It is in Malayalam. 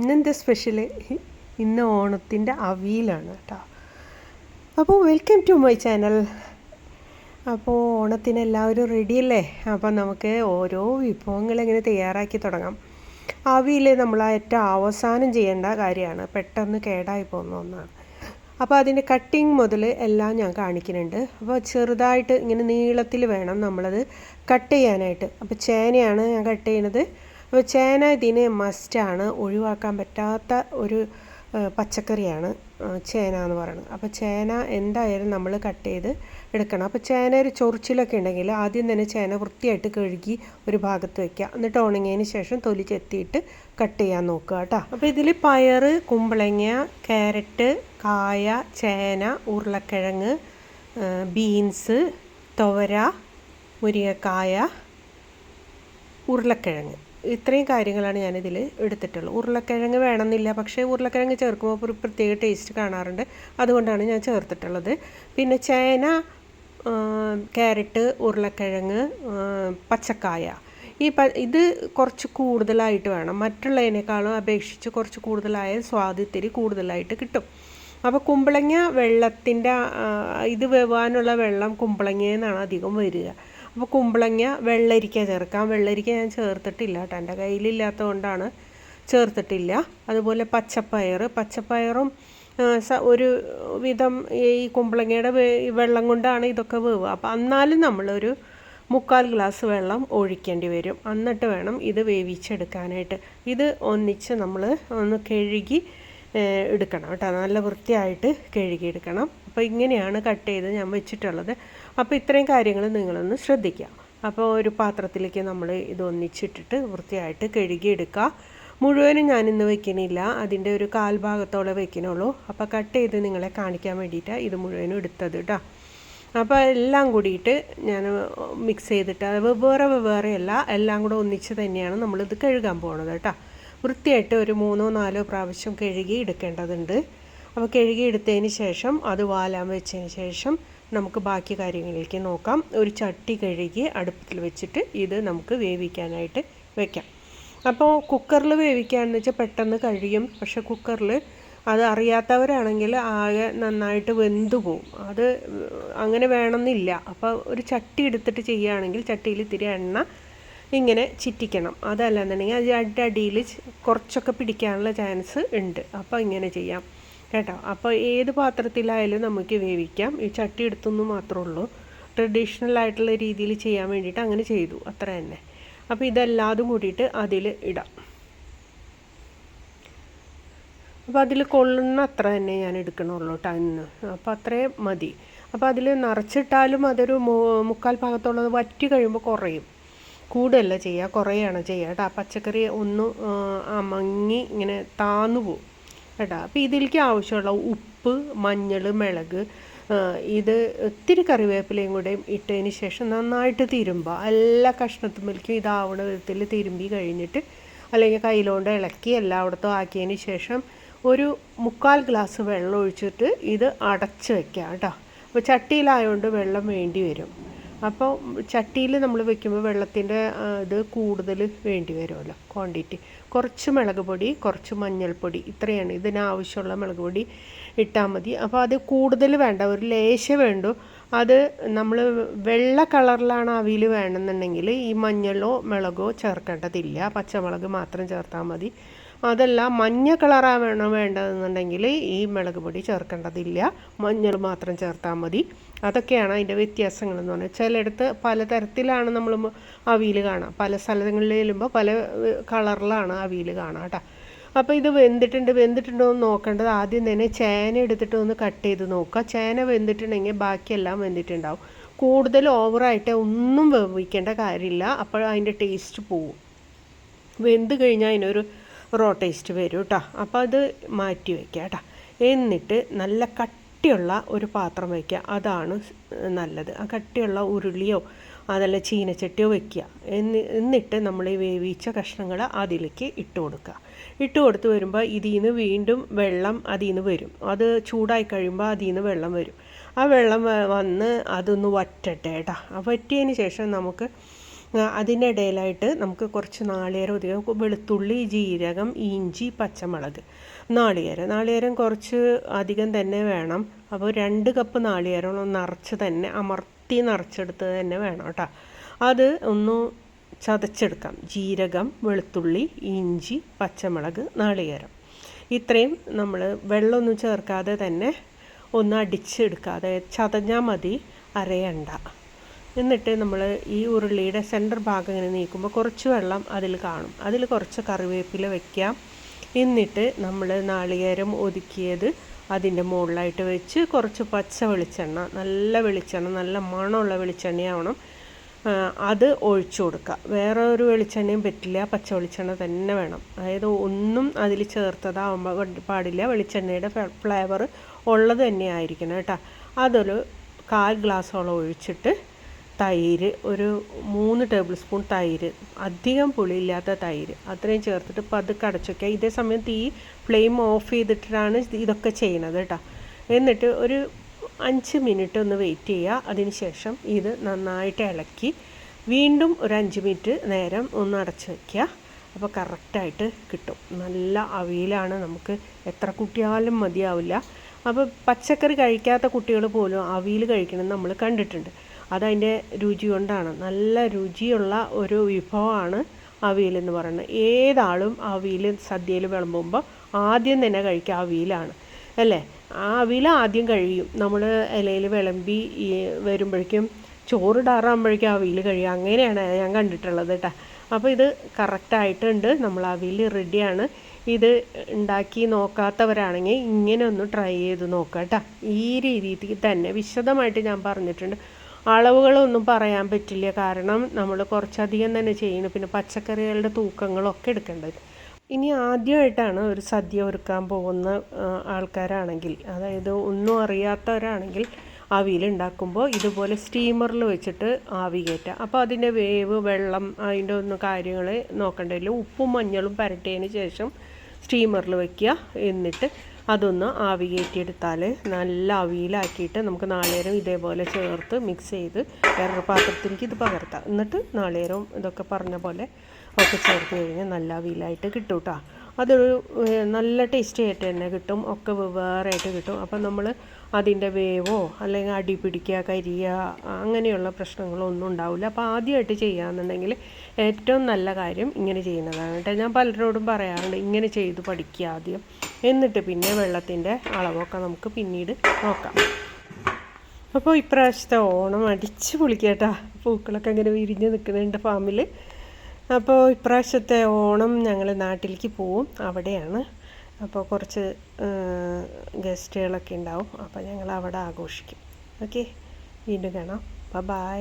ഇന്നെന്താ സ്പെഷ്യൽ ഇന്ന് ഓണത്തിന്റെ അവിയലാണ് കേട്ടോ. അപ്പോൾ വെൽക്കം ടു മൈ ചാനൽ അപ്പോൾ ഓണത്തിന് എല്ലാവരും റെഡിയല്ലേ അപ്പോൾ നമുക്ക് ഓരോ വിഭവങ്ങൾ എങ്ങനെ തയ്യാറാക്കി തുടങ്ങാം. അവിയൽ നമ്മൾ ഏറ്റവും അവസാനം ചെയ്യേണ്ട കാര്യമാണ്. പെട്ടെന്ന് കേടായി പോകുന്ന ഒന്നാണ്. അപ്പോൾ അതിന്റെ കട്ടിങ് മുതൽ എല്ലാം ഞാൻ കാണിക്കുന്നുണ്ട്. അപ്പോൾ ചെറുതായിട്ട് ഇങ്ങനെ നീളത്തിൽ വേണം നമ്മളത് കട്ട് ചെയ്യാനായിട്ട്. അപ്പോൾ ചേനയാണ് ഞാൻ കട്ട് ചെയ്യുന്നത്. അപ്പോൾ ചേന ഇതിന് മസ്റ്റാണ് ഒഴിവാക്കാൻ പറ്റാത്ത ഒരു പച്ചക്കറിയാണ് ചേന എന്ന് പറയുന്നത്. അപ്പോൾ ചേന എന്തായാലും നമ്മൾ കട്ട് ചെയ്ത് എടുക്കണം. അപ്പോൾ ചേന ഒരു ചൊറിച്ചിലൊക്കെ ഉണ്ടെങ്കിൽ ആദ്യം തന്നെ ചേന വൃത്തിയായിട്ട് കഴുകി ഒരു ഭാഗത്ത് വയ്ക്കുക എന്നിട്ട് ഉണങ്ങിയതിന് ശേഷം തൊലി ചെത്തിയിട്ട് കട്ട് ചെയ്യാൻ നോക്കുക കേട്ടോ. അപ്പോൾ ഇതിൽ പയർ കുമ്പളങ്ങ ക്യാരറ്റ് കായ ചേന ഉരുളക്കിഴങ്ങ് ബീൻസ് തുവര മുരിങ്ങക്കായ ഉരുളക്കിഴങ്ങ്. ഇത്രയും കാര്യങ്ങളാണ് ഞാനിതിൽ എടുത്തിട്ടുള്ളത്. ഉരുളക്കിഴങ്ങ് വേണമെന്നില്ല പക്ഷേ ഉരുളക്കിഴങ്ങ് ചേർക്കുമ്പോൾ ഒരു പ്രത്യേക ടേസ്റ്റ് കാണാറുണ്ട്. അതുകൊണ്ടാണ് ഞാൻ ചേർത്തിട്ടുള്ളത്. പിന്നെ ചേന ക്യാരറ്റ് ഉരുളക്കിഴങ്ങ് പച്ചക്കായ. ഈ പ ഇത് കുറച്ച് കൂടുതലായിട്ട് വേണം. മറ്റുള്ളതിനേക്കാളും അപേക്ഷിച്ച് കുറച്ച് കൂടുതലായ സ്വാദ് ഇത്തിരി കൂടുതലായിട്ട് കിട്ടും. അപ്പോൾ കുമ്പളങ്ങ വെള്ളത്തിന്റെ ഇത് വേവാനുള്ള വെള്ളം കുമ്പളങ്ങയിൽ നിന്നാണ് അധികം വരിക. അപ്പോൾ കുമ്പളങ്ങ വെള്ളരിക്ക ചേർക്കാം. വെള്ളരിക്ക ഞാൻ ചേർത്തിട്ടില്ല കേട്ടോ. എന്റെ കയ്യിലില്ലാത്തത് കൊണ്ടാണ് ചേർത്തിട്ടില്ല. അതുപോലെ പച്ചപ്പയർ. പച്ചപ്പയറും ഒരു വിധം ഈ കുമ്പളങ്ങയുടെ വെള്ളം കൊണ്ടാണ് ഇതൊക്കെ വേവ് അപ്പോൾ എന്നാലും നമ്മളൊരു മുക്കാൽ ഗ്ലാസ് വെള്ളം ഒഴിക്കേണ്ടി വരും. എന്നിട്ട് വേണം ഇത് വേവിച്ചെടുക്കാനായിട്ട്. ഇത് ഒന്നിച്ച് നമ്മൾ ഒന്ന് കഴുകി എടുക്കണം കേട്ടോ. നല്ല വൃത്തിയായിട്ട് കഴുകിയെടുക്കണം. അപ്പോൾ ഇങ്ങനെയാണ് കട്ട് ചെയ്ത് ഞാൻ വെച്ചിട്ടുള്ളത്. അപ്പോൾ ഇത്രയും കാര്യങ്ങൾ നിങ്ങളൊന്ന് ശ്രദ്ധിക്കുക. അപ്പോൾ ഒരു പാത്രത്തിലേക്ക് നമ്മൾ ഇത് ഒന്നിച്ചിട്ടിട്ട് വൃത്തിയായിട്ട് കഴുകിയെടുക്കുക. മുഴുവനും ഞാനിന്ന് വെക്കണില്ല. അതിന്റെ ഒരു കാൽഭാഗത്തോളം വെക്കണുള്ളൂ. അപ്പോൾ കട്ട് ചെയ്ത് നിങ്ങളെ കാണിക്കാൻ വേണ്ടിയിട്ടാണ് ഇത് മുഴുവനും എടുത്തത് കേട്ടോ അപ്പോൾ എല്ലാം കൂടിയിട്ട് ഞാൻ മിക്സ് ചെയ്തിട്ട് അത് വെവ്വേറെ അല്ല എല്ലാം കൂടെ ഒന്നിച്ച് തന്നെയാണ് നമ്മളിത് കഴുകാൻ പോകുന്നത് കേട്ടോ വൃത്തിയായിട്ട് ഒരു മൂന്നോ നാലോ പ്രാവശ്യം കഴുകി എടുക്കേണ്ടതുണ്ട്. അപ്പോൾ കഴുകി എടുത്തതിന് ശേഷം അത് വാലാൻ വെച്ചതിന് ശേഷം നമുക്ക് ബാക്കി കാര്യങ്ങളിലേക്ക് നോക്കാം. ഒരു ചട്ടി കഴുകി അടുപ്പത്തിൽ വെച്ചിട്ട് ഇത് നമുക്ക് വേവിക്കാനായിട്ട് വെക്കാം. അപ്പോൾ കുക്കറിൽ വേവിക്കാമെന്ന് വെച്ചാൽ പെട്ടെന്ന് കഴിയും. പക്ഷെ കുക്കറിൽ അത് അറിയാത്തവരാണെങ്കിൽ ആകെ നന്നായിട്ട് വെന്തു പോവും. അത് അങ്ങനെ വേണമെന്നില്ല. അപ്പോൾ ഒരു ചട്ടി എടുത്തിട്ട് ചെയ്യുകയാണെങ്കിൽ ചട്ടിയിൽ ഇത്തിരി എണ്ണ ഇങ്ങനെ ചിറ്റിക്കണം. അതല്ലെന്നുണ്ടെങ്കിൽ അത് അടിയിൽ കുറച്ചൊക്കെ പിടിക്കാനുള്ള ചാൻസ് ഉണ്ട്. അപ്പോൾ ഇങ്ങനെ ചെയ്യാം. കേട്ടോ? അപ്പോൾ ഏത് പാത്രത്തിലായാലും നമുക്ക് വേവിക്കാം. ഈ ചട്ടി എടുത്തൊന്നും മാത്രമേ ഉള്ളൂ. ട്രഡീഷണൽ ആയിട്ടുള്ള രീതിയിൽ ചെയ്യാൻ വേണ്ടിയിട്ട് അങ്ങനെ ചെയ്തു. അത്ര തന്നെ. അപ്പോൾ ഇതെല്ലാതും കൂടിയിട്ട് അതിൽ ഇടാം. അപ്പോൾ അതിൽ കൊള്ളുന്ന അത്ര തന്നെ ഞാൻ എടുക്കണുള്ളൂ ടന്ന് അപ്പോൾ അത്രയും മതി. അപ്പോൾ അതിൽ നിറച്ചിട്ടാലും അതൊരു മുക്കാൽ ഭാഗത്തുള്ളത് വറ്റി കഴിയുമ്പോൾ കുറയും. കൂടുതലല്ല ചെയ്യുക കുറേയാണ് ചെയ്യുക കേട്ടോ. ആ പച്ചക്കറി ഒന്ന് അമങ്ങി ഇങ്ങനെ താന്നു പോവും കേട്ടോ. അപ്പോൾ ഇതിലേക്ക് ആവശ്യമുള്ള ഉപ്പ് മഞ്ഞൾ മിളക് ഇത് ഒത്തിരി കറിവേപ്പിലയും കൂടെ ഇട്ടതിന് ശേഷം നന്നായിട്ട് തിരുമ്പുക എല്ലാ കഷ്ണത്തുമ്പിലേക്കും ഇതാവണ വിധത്തിൽ തിരുമ്പി കഴിഞ്ഞിട്ട് അല്ലെങ്കിൽ കയ്യിലോണ്ട് ഇളക്കി എല്ലായിടത്തും ആക്കിയതിന് ശേഷം ഒരു മുക്കാൽ ഗ്ലാസ് വെള്ളം ഒഴിച്ചിട്ട് ഇത് അടച്ച് വെക്കുക കേട്ടോ. അപ്പോൾ ചട്ടിയിലായതുകൊണ്ട് വെള്ളം വേണ്ടി വരും. അപ്പോൾ ചട്ടിയിൽ നമ്മൾ വെക്കുമ്പോൾ വെള്ളത്തിന്റെ ഇത് കൂടുതൽ വേണ്ടി വരുമല്ലോ ക്വാണ്ടിറ്റി കുറച്ച് മുളക് പൊടി കുറച്ച് മഞ്ഞൾപ്പൊടി ഇത്രയാണ് ഇതിനാവശ്യമുള്ള മുളക് പൊടി ഇട്ടാൽ മതി. അപ്പോൾ അത് കൂടുതൽ വേണ്ട ഒരു ലേശം വേണ്ടു. അത് നമ്മൾ വെള്ള കളറിലാണ് അവിയിൽ വേണമെന്നുണ്ടെങ്കിൽ ഈ മഞ്ഞളോ മുളകോ ചേർക്കേണ്ടതില്ല. പച്ചമുളക് മാത്രം ചേർത്താൽ മതി. അതല്ല മഞ്ഞ കളറാണ് വേണ്ടതെന്നുണ്ടെങ്കിൽ ഈ മുളക് പൊടി ചേർക്കേണ്ടതില്ല. മഞ്ഞൾ മാത്രം ചേർത്താൽ മതി. അതൊക്കെയാണ് അതിന്റെ വ്യത്യാസങ്ങൾ എന്ന് പറഞ്ഞാൽ ചിലയിടത്ത് പലതരത്തിലാണ് നമ്മൾ അവിയിൽ കാണാം. പല സ്ഥലങ്ങളിൽ ചെല്ലുമ്പോൾ പല കളറിലാണ് അവിയിൽ കാണാം കേട്ടോ. അപ്പോൾ ഇത് വെന്തിട്ടുണ്ട് വെന്തിട്ടുണ്ടോ എന്ന് നോക്കേണ്ടത് ആദ്യം തന്നെ ചേന എടുത്തിട്ട് ഒന്ന് കട്ട് ചെയ്ത് നോക്കുക. ചേന വെന്തിട്ടുണ്ടെങ്കിൽ ബാക്കിയെല്ലാം വെന്തിട്ടുണ്ടാവും. കൂടുതൽ ഓവറായിട്ട് ഒന്നും വേവിക്കേണ്ട കാര്യമില്ല. അപ്പോൾ അതിന്റെ ടേസ്റ്റ് പോവും. വെന്ത് കഴിഞ്ഞാൽ അതിനൊരു റോ ടേസ്റ്റ് വരും കേട്ടോ അപ്പോൾ അത് മാറ്റി വയ്ക്കുക കേട്ടോ എന്നിട്ട് നല്ല കട്ടിയുള്ള ഒരു പാത്രം വയ്ക്കുക അതാണ് നല്ലത്. ആ കട്ടിയുള്ള ഉരുളിയോ അതല്ല ചീനച്ചട്ടിയോ വെക്കുക എന്നി എന്നിട്ട് നമ്മൾ ഈ വേവിച്ച കഷ്ണങ്ങൾ അതിലേക്ക് ഇട്ട് കൊടുക്കുക ഇട്ട് കൊടുത്ത് വരുമ്പോൾ ഇതിൽ നിന്ന് വീണ്ടും വെള്ളം അതിൽ നിന്ന് വരും. അത് ചൂടായി കഴിയുമ്പോൾ അതിൽ നിന്ന് വെള്ളം വരും. ആ വെള്ളം വന്ന് അതൊന്ന് വറ്റട്ടെ കേട്ടോ ആ വറ്റിയതിന് ശേഷം നമുക്ക് അതിനിടയിലായിട്ട് നമുക്ക് കുറച്ച് നാളികേരം ഒതുക്കുക വെളുത്തുള്ളി ജീരകം ഇഞ്ചി പച്ചമുളക്. നാളികേരം. നാളികേരം കുറച്ച് അധികം തന്നെ വേണം. അപ്പോൾ രണ്ട് കപ്പ് നാളികേരം നിറച്ച് തന്നെ അമർത്തി നിറച്ചെടുത്ത് തന്നെ വേണം കേട്ടോ. അത് ഒന്ന് ചതച്ചെടുക്കാം. ജീരകം വെളുത്തുള്ളി ഇഞ്ചി പച്ചമുളക് നാളികേരം. ഇത്രയും നമ്മൾ വെള്ളമൊന്നും ചേർക്കാതെ തന്നെ ഒന്ന് അടിച്ചെടുക്കാതെ ചതഞ്ഞാൽ മതി അരയണ്ട. എന്നിട്ട് നമ്മൾ ഈ ഉരുളിയുടെ സെന്റർ ഭാഗം ഇങ്ങനെ നീക്കുമ്പോൾ കുറച്ച് വെള്ളം അതിൽ കാണും. അതിൽ കുറച്ച് കറിവേപ്പില വയ്ക്കാം എന്നിട്ട് നമ്മൾ നാളികേരം ഒതുക്കിയത് അതിന്റെ മുകളിലായിട്ട് വെച്ച് കുറച്ച് പച്ച വെളിച്ചെണ്ണ നല്ല വെളിച്ചെണ്ണ നല്ല മണമുള്ള വെളിച്ചെണ്ണയാവണം. അത് ഒഴിച്ചു കൊടുക്കുക. വേറെ ഒരു വെളിച്ചെണ്ണയും പറ്റില്ല. പച്ച വെളിച്ചെണ്ണ തന്നെ വേണം. അതായത് ഒന്നും അതിൽ ചേർത്തതാവുമ്പോൾ പാടില്ല. വെളിച്ചെണ്ണയുടെ ഫ്ലേവർ ഉള്ളത് തന്നെ ആയിരിക്കണം കേട്ടോ. അതൊരു കാൽ ഗ്ലാസ്സോളം ഒഴിച്ചിട്ട് തൈര് ഒരു മൂന്ന് ടേബിൾ സ്പൂൺ തൈര് അധികം പുളിയില്ലാത്ത തൈര്. അത്രയും ചേർത്തിട്ട് പതുക്കെ അടച്ചു വയ്ക്കുക ഇതേ സമയത്ത് ഈ ഫ്ലെയിം ഓഫ് ചെയ്തിട്ടാണ് ഇതൊക്കെ ചെയ്യണത് കേട്ടോ. എന്നിട്ട് ഒരു അഞ്ച് മിനിറ്റ് ഒന്ന് വെയിറ്റ് ചെയ്യുക. അതിന് ശേഷം ഇത് നന്നായിട്ട് ഇളക്കി വീണ്ടും ഒരു അഞ്ച് മിനിറ്റ് നേരം ഒന്ന് അടച്ച് വയ്ക്കുക അപ്പോൾ കറക്റ്റായിട്ട് കിട്ടും. നല്ല അവിയലാണ് നമുക്ക് എത്ര കുട്ടിയാലും മതിയാവില്ല. അപ്പോൾ പച്ചക്കറി കഴിക്കാത്ത കുട്ടികൾ പോലും അവിയൽ കഴിക്കണം നമ്മൾ കണ്ടിട്ടുണ്ട്. അതതിന്റെ രുചി കൊണ്ടാണ്. നല്ല രുചിയുള്ള ഒരു വിഭവമാണ് അവിയൽ എന്ന് പറയുന്നത്. ഏതാളും അവിയൽ സദ്യയിൽ വിളമ്പുമ്പോൾ ആദ്യം തന്നെ കഴിക്കുക അവിയലാണ്. അല്ലേ? ആ അവിയൽ ആദ്യം കഴിയും. നമ്മൾ ഇലയിൽ വിളമ്പി ഈ വരുമ്പോഴേക്കും ചോറിടാറാകുമ്പോഴേക്കും അവിയൽ കഴിയും. അങ്ങനെയാണ് ഞാൻ കണ്ടിട്ടുള്ളത് കേട്ടോ. അപ്പോൾ ഇത് കറക്റ്റായിട്ടുണ്ട് നമ്മൾ അവിയൽ റെഡിയാണ് ഇത് ഉണ്ടാക്കി നോക്കാത്തവരാണെങ്കിൽ ഇങ്ങനെ ഒന്ന് ട്രൈ ചെയ്ത് നോക്കാം കേട്ടോ. ഈ രീതിയിൽ തന്നെ വിശദമായിട്ട് ഞാൻ പറഞ്ഞിട്ടുണ്ട്. അളവുകളൊന്നും പറയാൻ പറ്റില്ല. കാരണം നമ്മൾ കുറച്ചധികം തന്നെ ചെയ്യുന്നു. പിന്നെ പച്ചക്കറികളുടെ തൂക്കങ്ങളൊക്കെ എടുക്കേണ്ടത്. ഇനി ആദ്യമായിട്ടാണ് ഒരു സദ്യ ഒരുക്കാൻ പോകുന്ന ആൾക്കാരാണെങ്കിൽ അതായത് ഒന്നും അറിയാത്തവരാണെങ്കിൽ അവിയിൽ ഉണ്ടാക്കുമ്പോൾ ഇതുപോലെ സ്റ്റീമറിൽ വെച്ചിട്ട് ആവി കയറ്റുക. അപ്പോൾ അതിന്റെ വേവ് വെള്ളം അതിന്റെ ഒന്ന് കാര്യങ്ങൾ നോക്കേണ്ടതില്ല. ഉപ്പും മഞ്ഞളും പുരട്ടിയതിന് ശേഷം സ്റ്റീമറിൽ വയ്ക്കുക എന്നിട്ട് അതൊന്ന് ആവി കയറ്റിയെടുത്താൽ നല്ല ആവിയിലാക്കിയിട്ട് നമുക്ക് നാളികേരം ഇതേപോലെ ചേർത്ത് മിക്സ് ചെയ്ത് വേറൊരു പാത്രത്തിലേക്ക് ഇത് പകർത്താം. എന്നിട്ട് നാളികേരവും ഇതൊക്കെ പറഞ്ഞ പോലെ ഒക്കെ ചേർത്ത് കഴിഞ്ഞാൽ നല്ല ആവിയിലായിട്ട് കിട്ടും കേട്ടോ അതൊരു നല്ല ടേസ്റ്റി ആയിട്ട് തന്നെ കിട്ടും. ഒക്കെ വെവ്വേറായിട്ട് കിട്ടും. അപ്പം നമ്മൾ അതിന്റെ വേവോ അല്ലെങ്കിൽ അടി പിടിക്കുക കരിയുക അങ്ങനെയുള്ള പ്രശ്നങ്ങളോ ഒന്നും ഉണ്ടാവില്ല. അപ്പോൾ ആദ്യമായിട്ട് ചെയ്യുകയാണെന്നുണ്ടെങ്കിൽ ഏറ്റവും നല്ല കാര്യം ഇങ്ങനെ ചെയ്യുന്നതാണ് കേട്ടോ. ഞാൻ പലരോടും പറയാറുണ്ട് ഇങ്ങനെ ചെയ്ത് പഠിക്കുക ആദ്യം. എന്നിട്ട് പിന്നെ വെള്ളത്തിന്റെ അളവൊക്കെ നമുക്ക് പിന്നീട് നോക്കാം. അപ്പോൾ ഇപ്രാവശ്യത്തെ ഓണം അടിച്ച് പൊളിക്കട്ടാ പൂക്കളൊക്കെ ഇങ്ങനെ വിരിഞ്ഞ് നിൽക്കുന്നുണ്ട് ഫാമിൽ അപ്പോൾ ഇപ്രാവശ്യത്തെ ഓണം ഞങ്ങൾ നാട്ടിലേക്ക് പോവും. അവിടെയാണ്. അപ്പോൾ കുറച്ച് ഗസ്റ്റുകളൊക്കെ ഉണ്ടാവും. അപ്പോൾ ഞങ്ങൾ അവിടെ ആഘോഷിക്കും. ഓക്കെ? വീണ്ടും കാണാം. ബൈ.